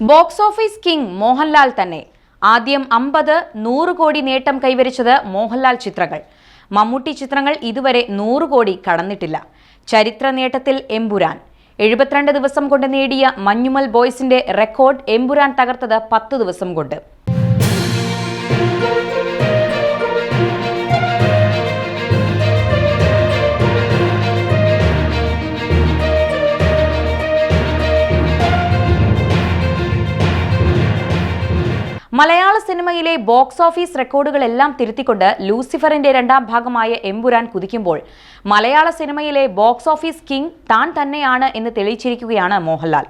Box office king Mohanlal തന്നെ. ആദ്യം അമ്പത് നൂറ് കോടി നേട്ടം കൈവരിച്ചത് മോഹൻലാൽ ചിത്രങ്ങൾ. മമ്മൂട്ടി ചിത്രങ്ങൾ ഇതുവരെ നൂറ് കോടി കടന്നിട്ടില്ല. ചരിത്ര നേട്ടത്തിൽ എമ്പുരാൻ. എഴുപത്തിരണ്ട് ദിവസം കൊണ്ട് നേടിയ മഞ്ഞുമൽ ബോയ്സിന്റെ റെക്കോർഡ് എമ്പുരാൻ തകർത്തത് പത്ത് ദിവസം കൊണ്ട്. സിനിമയിലെ ബോക്സ് ഓഫീസ് റെക്കോർഡുകളെല്ലാം തിരുത്തിക്കൊണ്ട് ലൂസിഫറിന്റെ രണ്ടാം ഭാഗമായ എമ്പുരാൻ കുതിക്കുമ്പോൾ മലയാള സിനിമയിലെ ബോക്സ് ഓഫീസ് കിങ് താൻ തന്നെയാണ് എന്ന് തെളിയിച്ചിരിക്കുകയാണ് മോഹൻലാൽ.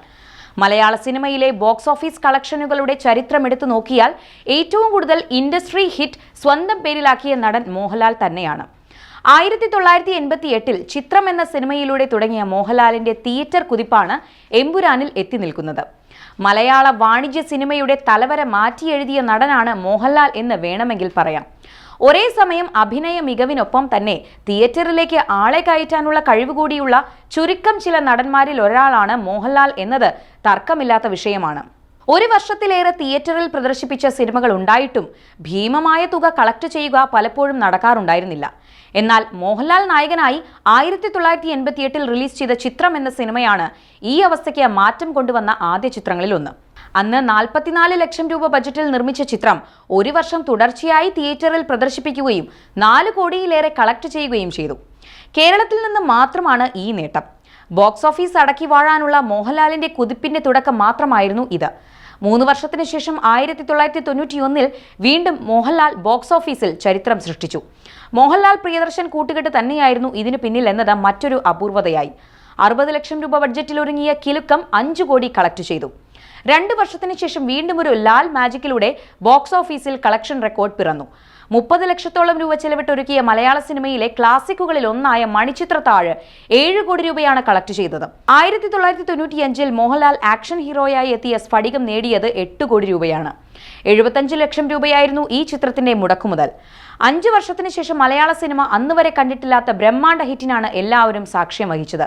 മലയാള സിനിമയിലെ ബോക്സ് ഓഫീസ് കളക്ഷനുകളുടെ ചരിത്രം എടുത്തു നോക്കിയാൽ ഏറ്റവും കൂടുതൽ ഇൻഡസ്ട്രി ഹിറ്റ് സ്വന്തം പേരിലാക്കിയ നടൻ മോഹൻലാൽ തന്നെയാണ്. ആയിരത്തി തൊള്ളായിരത്തി എൺപത്തി എട്ടിൽ ചിത്രം എന്ന സിനിമയിലൂടെ തുടങ്ങിയ മോഹൻലാലിന്റെ തിയേറ്റർ കുതിപ്പാണ് എമ്പുരാനിൽ എത്തി നിൽക്കുന്നത്. മലയാള വാണിജ്യ സിനിമയുടെ തലവര മാറ്റിയെഴുതിയ നടനാണ് മോഹൻലാൽ എന്ന് വേണമെങ്കിൽ പറയാം. ഒരേ സമയം അഭിനയ മികവിനൊപ്പം തന്നെ തിയേറ്ററിലേക്ക് ആളെ കയറ്റാനുള്ള കഴിവ് കൂടിയുള്ള ചുരുക്കം ചില നടന്മാരിൽ ഒരാളാണ് മോഹൻലാൽ എന്നത് തർക്കമില്ലാത്ത വിഷയമാണ്. ഒരു വർഷത്തിലേറെ തിയേറ്ററിൽ പ്രദർശിപ്പിച്ച സിനിമകൾ ഉണ്ടായിട്ടും ഭീമമായ തുക കളക്ട് ചെയ്യുക പലപ്പോഴും നടക്കാറുണ്ടായിരുന്നില്ല. എന്നാൽ മോഹൻലാൽ നായകനായി ആയിരത്തി തൊള്ളായിരത്തി എൺപത്തി എട്ടിൽ റിലീസ് ചെയ്ത ചിത്രം എന്ന സിനിമയാണ് ഈ അവസ്ഥയ്ക്ക് മാറ്റം കൊണ്ടുവന്ന ആദ്യ ചിത്രങ്ങളിൽ ഒന്ന്. അന്ന് നാൽപ്പത്തിനാല് ലക്ഷം രൂപ ബജറ്റിൽ നിർമ്മിച്ച ചിത്രം ഒരു വർഷം തുടർച്ചയായി തിയേറ്ററിൽ പ്രദർശിപ്പിക്കുകയും നാല് കോടിയിലേറെ കളക്ട് ചെയ്യുകയും ചെയ്തു. കേരളത്തിൽ നിന്ന് മാത്രമാണ് ഈ നേട്ടം. ബോക്സ് ഓഫീസ് അടക്കി വാഴാനുള്ള മോഹൻലാലിന്റെ കുതിപ്പിന്റെ തുടക്കം മാത്രമായിരുന്നു ഇത്. മൂന്ന് വർഷത്തിന് ശേഷം ആയിരത്തി തൊള്ളായിരത്തി തൊണ്ണൂറ്റിയൊന്നിൽ വീണ്ടും മോഹൻലാൽ ബോക്സ് ഓഫീസിൽ ചരിത്രം സൃഷ്ടിച്ചു. മോഹൻലാൽ പ്രിയദർശൻ കൂട്ടുകെട്ട് തന്നെയായിരുന്നു ഇതിനു പിന്നിൽ എന്നത് മറ്റൊരു അപൂർവതയായി. അറുപത് ലക്ഷം രൂപ ബഡ്ജറ്റിൽ ഒരുങ്ങിയ കിലുക്കം അഞ്ചു കോടി കളക്ട് ചെയ്തു. രണ്ട് വർഷത്തിന് ശേഷം വീണ്ടും ഒരു ലാൽ മാജിക്കിലൂടെ ബോക്സ് ഓഫീസിൽ കളക്ഷൻ റെക്കോർഡ് പിറന്നു. മുപ്പത് ലക്ഷത്തോളം രൂപ ചെലവിട്ടൊരുക്കിയ മലയാള സിനിമയിലെ ക്ലാസിക്കുകളിൽ ഒന്നായ മണിച്ചിത്രത്താഴ് ഏഴ് കോടി രൂപയാണ് കളക്ട് ചെയ്തത്. ആയിരത്തി തൊള്ളായിരത്തി തൊണ്ണൂറ്റിയഞ്ചിൽ മോഹൻലാൽ ആക്ഷൻ ഹീറോയായി എത്തിയ സ്ഫടികം നേടിയത് എട്ട് കോടി രൂപയാണ്. എഴുപത്തഞ്ച് ലക്ഷം രൂപയായിരുന്നു ഈ ചിത്രത്തിന്റെ മുടക്കുമുതൽ. അഞ്ച് വർഷത്തിന് ശേഷം മലയാള സിനിമ അന്ന് വരെ കണ്ടിട്ടില്ലാത്ത ബ്രഹ്മാണ്ഡ ഹിറ്റിനാണ് എല്ലാവരും സാക്ഷ്യം വഹിച്ചത്.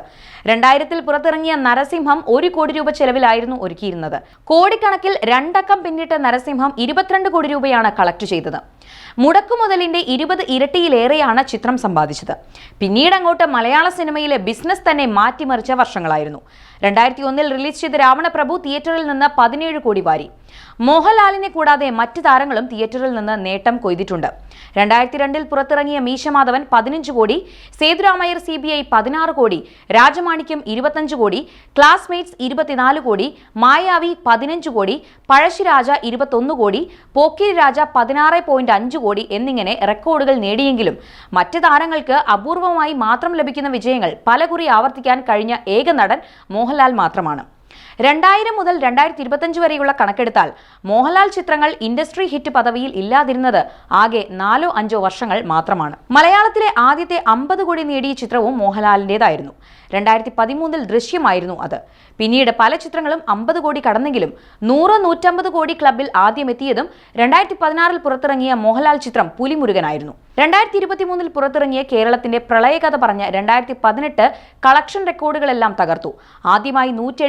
രണ്ടായിരത്തിൽ പുറത്തിറങ്ങിയ നരസിംഹം ഒരു കോടി രൂപ ചെലവിലായിരുന്നു ഒരുക്കിയിരുന്നത്. കോടിക്കണക്കിൽ രണ്ടക്കം പിന്നിട്ട നരസിംഹം ഇരുപത്തിരണ്ട് കോടി രൂപയാണ് കളക്ട് ചെയ്തത്. മുടക്കുമുതലിന്റെ ഇരുപത് ഇരട്ടിയിലേറെയാണ് ചിത്രം സമ്പാദിച്ചത്. പിന്നീട് അങ്ങോട്ട് മലയാള സിനിമയിലെ ബിസിനസ് തന്നെ മാറ്റിമറിച്ച വർഷങ്ങളായിരുന്നു. രണ്ടായിരത്തി ഒന്നിൽ റിലീസ് ചെയ്ത രാവണപ്രഭു തിയേറ്ററിൽ നിന്ന് പതിനേഴ് കോടി വാരി. മോഹൻലാലിനെ കൂടാതെ മറ്റ് താരങ്ങളും തിയേറ്ററിൽ നിന്ന് നേട്ടം കൊയ്തിട്ടുണ്ട്. രണ്ടായിരത്തി രണ്ടിൽ പുറത്തിറങ്ങിയ മീശമാധവൻ പതിനഞ്ച് കോടി സേതുരാമയ്യർ സി ബി ഐ പതിനാറ് കോടി രാജമാണിക്യം ഇരുപത്തഞ്ച് കോടി ക്ലാസ്മേറ്റ്സ് ഇരുപത്തിനാല് കോടി മായാവി പതിനഞ്ച് കോടി പഴശ്ശിരാജ ഇരുപത്തൊന്ന് കോടി പോക്കിരി രാജ പതിനാറ് പോയിന്റ് അഞ്ച് കോടി എന്നിങ്ങനെ റെക്കോർഡുകൾ നേടിയെങ്കിലും മറ്റ് താരങ്ങൾക്ക് അപൂർവമായി മാത്രം ലഭിക്കുന്ന വിജയങ്ങൾ പലകുറി ആവർത്തിക്കാൻ കഴിഞ്ഞ ഏക നടൻ മോഹൻലാൽ മാത്രമാണ്. രണ്ടായിരം മുതൽ രണ്ടായിരത്തി ഇരുപത്തഞ്ച് വരെയുള്ള കണക്കെടുത്താൽ മോഹൻലാൽ ചിത്രങ്ങൾ ഇൻഡസ്ട്രി ഹിറ്റ് പദവിയിൽ ഇല്ലാതിരുന്നത് ആകെ നാലോ അഞ്ചോ വർഷങ്ങൾ മാത്രമാണ്. മലയാളത്തിലെ ആദ്യത്തെ അമ്പത് കോടി നേടിയ ചിത്രവും മോഹൻലാലിന്റെതായിരുന്നു രണ്ടായിരത്തി പതിമൂന്നിൽ ദൃശ്യമായിരുന്നു അത്. പിന്നീട് പല ചിത്രങ്ങളും അമ്പത് കോടി കടന്നെങ്കിലും നൂറ് നൂറ്റമ്പത് കോടി ക്ലബിൽ ആദ്യം എത്തിയതും രണ്ടായിരത്തി പതിനാറിൽ പുറത്തിറങ്ങിയ മോഹൻലാൽ ചിത്രം പുലിമുരുകനായിരുന്നു. രണ്ടായിരത്തി ഇരുപത്തിമൂന്നിൽ പുറത്തിറങ്ങിയ കേരളത്തിന്റെ പ്രളയകഥ പറഞ്ഞ രണ്ടായിരത്തി പതിനെട്ട് കളക്ഷൻ റെക്കോർഡുകളെല്ലാം തകർത്തു. ആദ്യമായി നൂറ്റി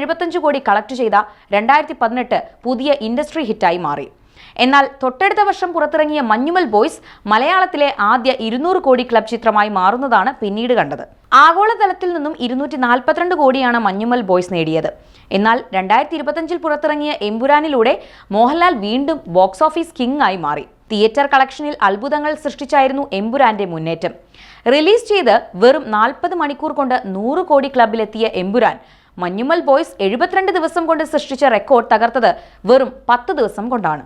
കോടി കളക്ട് ചെയ്ത രണ്ടായിരത്തി പതിനെട്ട് പുതിയ ഇൻഡസ്ട്രി ഹിറ്റായി മാറി. എന്നാൽ തൊട്ടടുത്ത വർഷം പുറത്തിറങ്ങിയ മഞ്ഞുമൽ ബോയ്സ് മലയാളത്തിലെ ആദ്യ ഇരുന്നൂറ് കോടി ക്ലബ് ചിത്രമായി മാറുന്നതാണ് പിന്നീട് കണ്ടത്. ആഗോളതലത്തിൽ നിന്നും ഇരുന്നൂറ്റി നാൽപ്പത്തിരണ്ട് കോടിയാണ് മഞ്ഞുമൽ ബോയ്സ് നേടിയത്. എന്നാൽ രണ്ടായിരത്തി ഇരുപത്തഞ്ചിൽ പുറത്തിറങ്ങിയ എമ്പുരാനിലൂടെ മോഹൻലാൽ വീണ്ടും ബോക്സ് ഓഫീസ് കിങ് ആയി മാറി. തിയേറ്റർ കളക്ഷനിൽ അത്ഭുതങ്ങൾ സൃഷ്ടിച്ചായിരുന്നു എമ്പുരാന്റെ മുന്നേറ്റം. റിലീസ് ചെയ്ത് വെറും നാൽപ്പത് മണിക്കൂർ കൊണ്ട് നൂറ് കോടി ക്ലബിലെത്തിയ എമ്പുരാൻ മഞ്ഞുമൽ ബോയ്സ് എഴുപത്തിരണ്ട് ദിവസം കൊണ്ട് സൃഷ്ടിച്ച റെക്കോർഡ് തകർത്തത് വെറും പത്ത് ദിവസം കൊണ്ടാണ്.